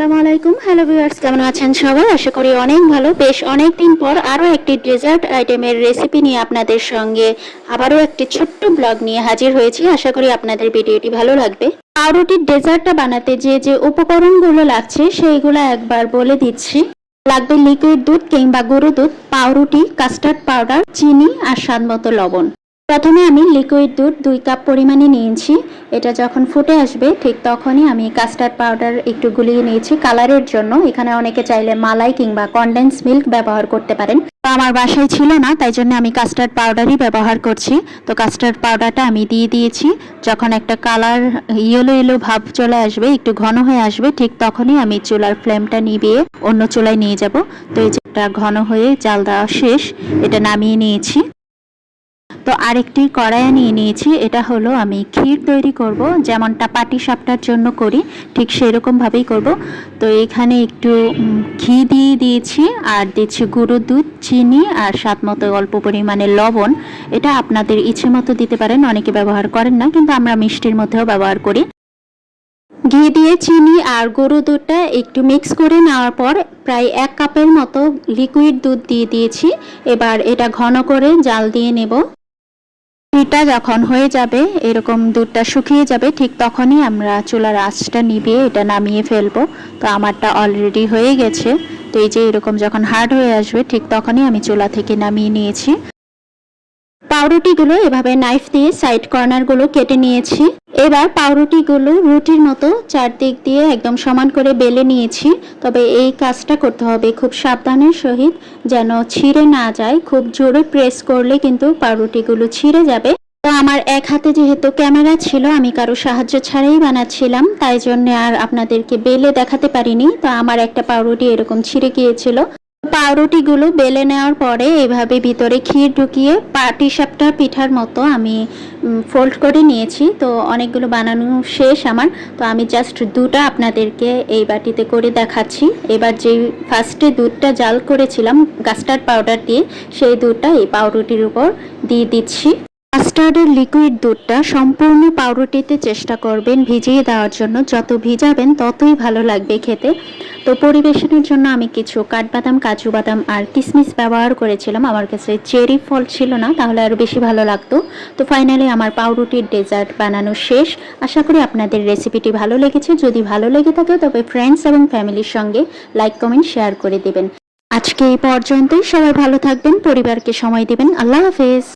আলাইকুম। Hello viewers কেমন আছেন সবাই? আশা করি অনেক ভালো। বেশ অনেক দিন পর আরও একটি ডেজার্ট আইটেমের রেসিপি নিয়ে আপনাদের সঙ্গে আবারও একটি ছোট্ট ব্লগ নিয়ে হাজির হয়েছি। আশা করি আপনাদের ভিডিওটি ভালো লাগবে। পাউরুটির ডেজার্টটা বানাতে যে যে উপকরণগুলো লাগছে, সেইগুলো একবার বলে দিচ্ছি। লাগবে লিকুইড দুধ কিংবা গরু দুধ, পাউরুটি কাস্টার্ড পাউডার চিনি আর স্বাদ মতো লবণ। প্রথমে আমি লিকুইড দুধ দুই কাপ পরিমাণে নিয়েছি। এটা যখন ফুটে আসবে, ঠিক তখনই আমি কাস্টার্ড পাউডার একটু গুলিয়ে নিয়েছি কালারের জন্য। এখানে অনেকে চাইলে মালাই কিংবা কনডেন্স মিল্ক ব্যবহার করতে পারেন। তো আমার বাসায় ছিল না, তাই জন্য আমি কাস্টার্ড পাউডারই ব্যবহার করছি। তো কাস্টার্ড পাউডারটা আমি দিয়ে দিয়েছি। যখন একটা কালার ইয়েলো ইয়েলো ভাব চলে আসবে, একটু ঘন হয়ে আসবে, ঠিক তখনই আমি চুলার ফ্লেমটা নিভিয়ে অন্য চুলায় নিয়ে যাব। তো এই যেটা ঘন হয়ে জাল দেওয়া শেষ, এটা নামিয়ে নিয়েছি। তো আরেকটি কড়াইয়া নিয়ে নিয়েছি। এটা হলো আমি ক্ষীর তৈরি করব, যেমনটা পাটি সাপটার জন্য করি, ঠিক সেরকম ভাবেই করব। তো এখানে একটু ঘি দিয়ে দিয়েছি, আর দিচ্ছি গুঁড়ো দুধ, চিনি, আর স্বাদ মতো অল্প পরিমাণে লবণ। এটা আপনাদের ইচ্ছে মতো দিতে পারেন, অনেকে ব্যবহার করেন না, কিন্তু আমরা মিষ্টির মধ্যেও ব্যবহার করি। ঘি দিয়ে চিনি আর গরু দুধটা একটু মিক্স করে নেওয়ার পর প্রায় এক কাপের মতো লিকুইড দুধ দিয়ে দিয়েছি। এবার এটা ঘন করে জাল দিয়ে নেব। ঘিটা যখন হয়ে যাবে, এরকম দুধটা শুকিয়ে যাবে, ঠিক তখনই আমরা চুলার আঁচটা নিভিয়ে এটা নামিয়ে ফেলব। তো আমারটা অলরেডি হয়ে গেছে। তো এই যে এরকম যখন হার্ড হয়ে আসবে, ঠিক তখনই আমি চুলা থেকে নামিয়ে নিয়েছি। পাউরুটিগুলো এভাবে নাইফ দিয়ে সাইড কর্নারগুলো কেটে নিয়েছি। এবার পাউরুটিগুলো রুটির মতো চারদিক দিয়ে একদম সমান করে বেলে নিয়েছি। তবে এই কাজটা করতে হবে খুব সাবধানের সহিত যেন ছিঁড়ে না যায়। খুব জোরে প্রেস করলে কিন্তু পাউরুটিগুলো ছিঁড়ে যাবে। তো আমার এক হাতে যেহেতু ক্যামেরা ছিল, আমি কারও সাহায্য ছাড়াই বানাচ্ছিলাম, তাই জন্য আর আপনাদেরকে বেলে দেখাতে পারিনি। তো আমার একটা পাউরুটি এরকম ছিঁড়ে গিয়েছিল। পাউরুটিগুলো বেলে নেওয়ার পরে এভাবে ভিতরে ক্ষীর ঢুকিয়ে পাটি সাপটা পিঠার মতো আমি ফোল্ড করে নিয়েছি। তো অনেকগুলো বানানো শেষ আমার। তো আমি জাস্ট দুটা আপনাদেরকে এই বাটিতে করে দেখাচ্ছি। এবার যে ফার্স্টে দুধটা জাল করেছিলাম কাস্টার্ড পাউডার দিয়ে, সেই দুধটা এই পাউরুটির উপর দিয়ে দিচ্ছি। কাস্টার্ডের লিকুইড দুধটা সম্পূর্ণ পাউরুটিতে চেষ্টা করবেন ভিজিয়ে দেওয়ার জন্য। যত ভিজাবেন ততই ভালো লাগবে খেতে। তো পরিবেশনের জন্য আমি কিছু কাঠবাদাম, কাজু বাদাম আর কিশমিশ ব্যবহার করেছিলাম। আমার কাছে চেরি ফল ছিল না, তাহলে আরও বেশি ভালো লাগতো। তো ফাইনালি আমার পাউরুটির ডেজার্ট বানানো শেষ। আশা করি আপনাদের রেসিপিটি ভালো লেগেছে। যদি ভালো লেগে থাকে, তবে ফ্রেন্ডস এবং ফ্যামিলির সঙ্গে লাইক কমেন্ট শেয়ার করে দেবেন। আজকে এই পর্যন্তই। সবাই ভালো থাকবেন, পরিবারকে সময় দিবেন। আল্লাহ হাফেজ।